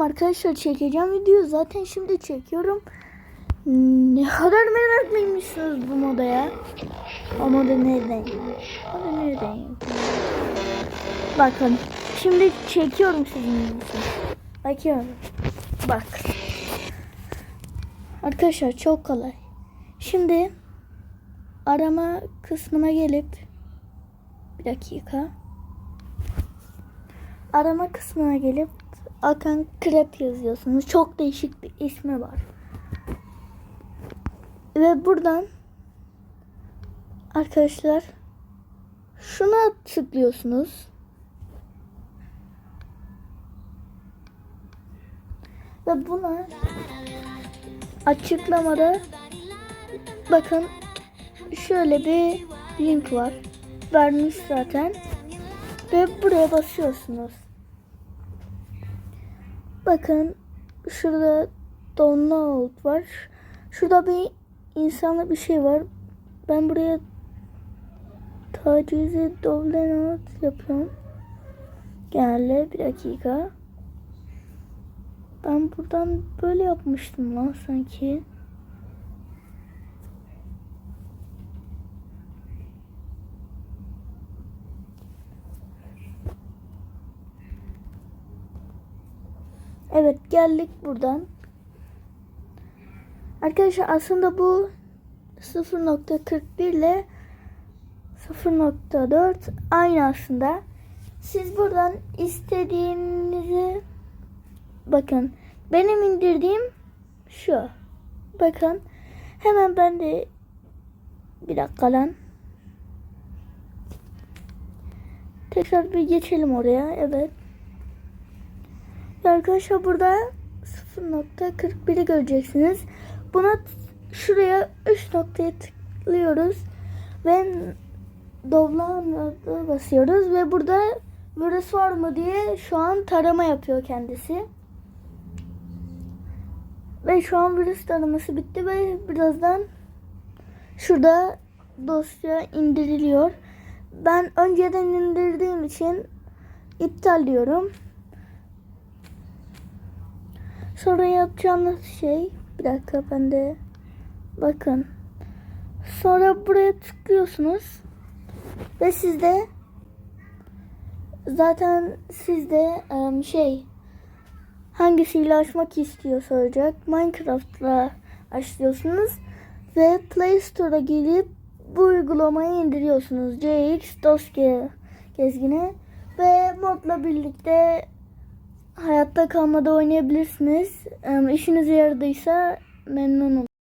Arkadaşlar çekeceğim video zaten şimdi çekiyorum. Ne kadar meraklıymışsınız bu modaya. O moda nereden? Moda nereden? Bakın şimdi çekiyorum sizin için. Bakıyorum. Bak. Arkadaşlar çok kolay. Şimdi arama kısmına gelip bir dakika. Arama kısmına gelip Akan Krep yazıyorsunuz. Çok değişik bir ismi var. Ve buradan arkadaşlar şuna tıklıyorsunuz. Ve buna açıklamada bakın şöyle bir link var. Vermiş zaten. Ve buraya basıyorsunuz. Bakın şurada download var. Şurada bir insanla bir şey var. Ben buraya tacizi download yapıyorum. Genelde bir dakika. Ben buradan böyle yapmıştım lan sanki. Evet geldik buradan. Arkadaşlar aslında bu 0.41 ile 0.4 aynı aslında. Siz buradan istediğinizi bakın. Benim indirdiğim şu. Bakın. Hemen ben de bir dakika lan. Tekrar bir geçelim oraya. Evet. Arkadaşlar burada 0.41'i göreceksiniz. Buna şuraya 3 noktaya tıklıyoruz ve download'a basıyoruz ve burada virüs var mı diye şu an tarama yapıyor kendisi. Ve şu an virüs taraması bitti ve birazdan şurada dosya indiriliyor. Ben önceden indirdiğim için iptal diyorum. Sonra yapacağınız şey bir dakika ben de bakın. Sonra buraya tıklıyorsunuz ve sizde zaten sizde şey hangisiyle açmak istiyor soracak. Minecraft'la açıyorsunuz ve Play Store'a gelip bu uygulamayı indiriyorsunuz. CX Dosya gezgini ve modla birlikte hayatta kalmada oynayabilirsiniz. İşinize yaradıysa memnunum.